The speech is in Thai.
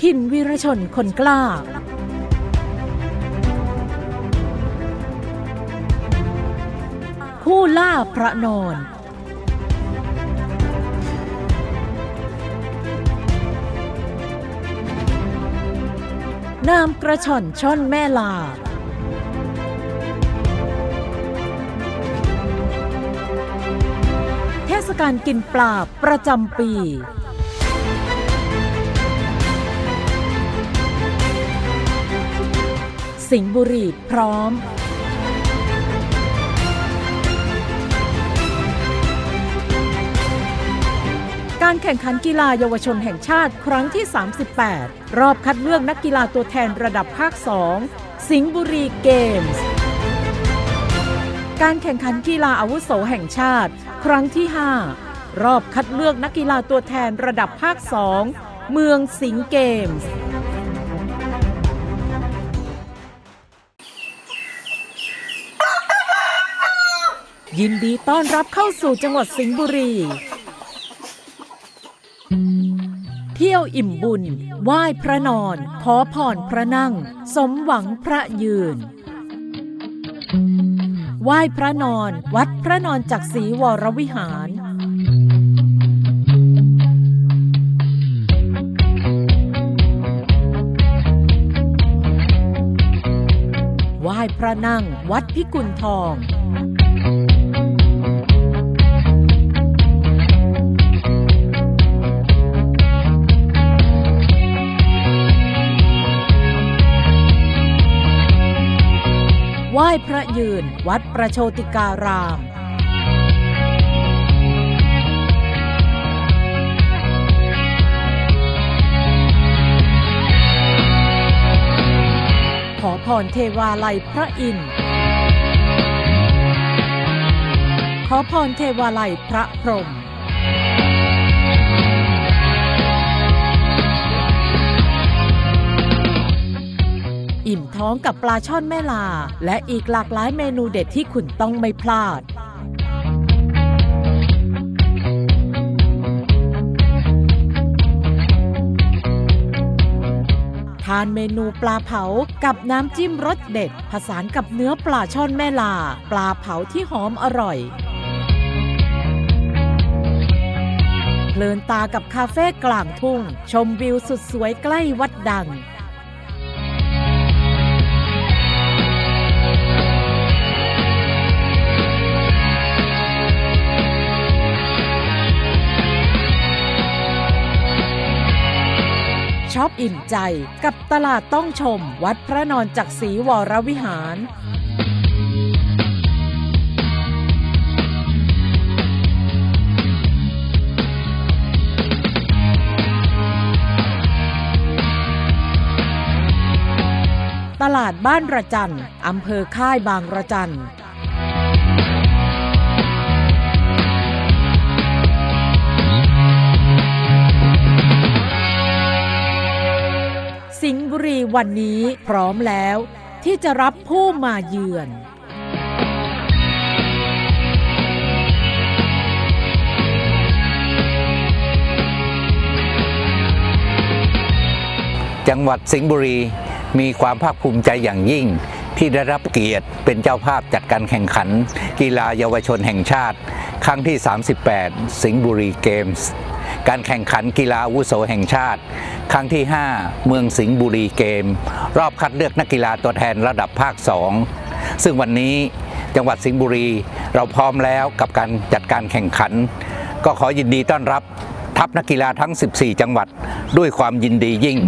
ถิ่นวีรชนคนกล้า ผู้ล่าพระนอนนามกระช่อนช่อนแม่ลา เทศกาลกินปลาประจำปี สิงห์บุรีพร้อม การแข่งขันกีฬาเยาวชนแห่งชาติครั้งที่ 38 รอบคัดเลือกนักกีฬาตัวแทนระดับภาค 2 สิงห์บุรีเกมส์ การแข่งขันกีฬาอาวุโสแห่งชาติ ครั้งที่ 5 รอบคัดเลือกนักกีฬาตัวแทนระดับภาค 2 เมืองสิงห์เกมส์ ยินดีต้อนรับเข้าสู่จังหวัดสิงห์บุรี เที่ยวอิ่มบุญ ไหว้พระนอน ขอพรพระนั่ง สมหวังพระยืน ไหว้พระนอน วัดพระนอนจากรีวรวิหาร ไหว้พระนั่ง วัดพิกุลทอง ว้พระยืน วัดประโชติการาม ขอพรเทวาลัยพระอินทร์ขอพรเทวาลัยพระพรหม องกับปลาช่อนแม่ลา และอีกหลากหลายเมนูเด็ดที่คุณต้องไม่พลาด ทานเมนูปลาเผากับน้ำจิ้มรสเด็ด ผสานกับเนื้อปลาช่อนแม่ลา ปลาเผาที่หอมอร่อยเพลินตากับคาเฟ่กลางทุ่ง ชมวิวสุดสวยใกล้วัดดัง ชอบอิ่มใจกับตลาดต้องชม วัดพระนอนจากรีวรวิหาร ตลาดบ้านระจันอำเภอค่ายบางระจัน สิงห์บุรีวันนี้พร้อมแล้ว ที่จะรับผู้มาเยือนจังหวัดสิงห์บุรีมีความภาคภูมิใจอย่างยิ่ง ที่ได้รับเกียรติเป็นเจ้าภาพจัดการแข่งขัน กีฬาเยาวชนแห่งชาติ ครั้งที่ 38 สิงห์บุรีเกมส์ การแข่งขันกีฬาอาวุโสแห่งชาติ ครั้งที่ 5 เมืองสิงห์บุรีเกม รอบคัดเลือกนักกีฬาตัวแทนระดับภาค 2 ซึ่งวันนี้จังหวัดสิงห์บุรีเราพร้อมแล้วกับการจัดการแข่งขัน ก็ขอยินดีต้อนรับทัพนักกีฬาทั้ง 14 จังหวัดด้วยความยินดียิ่ง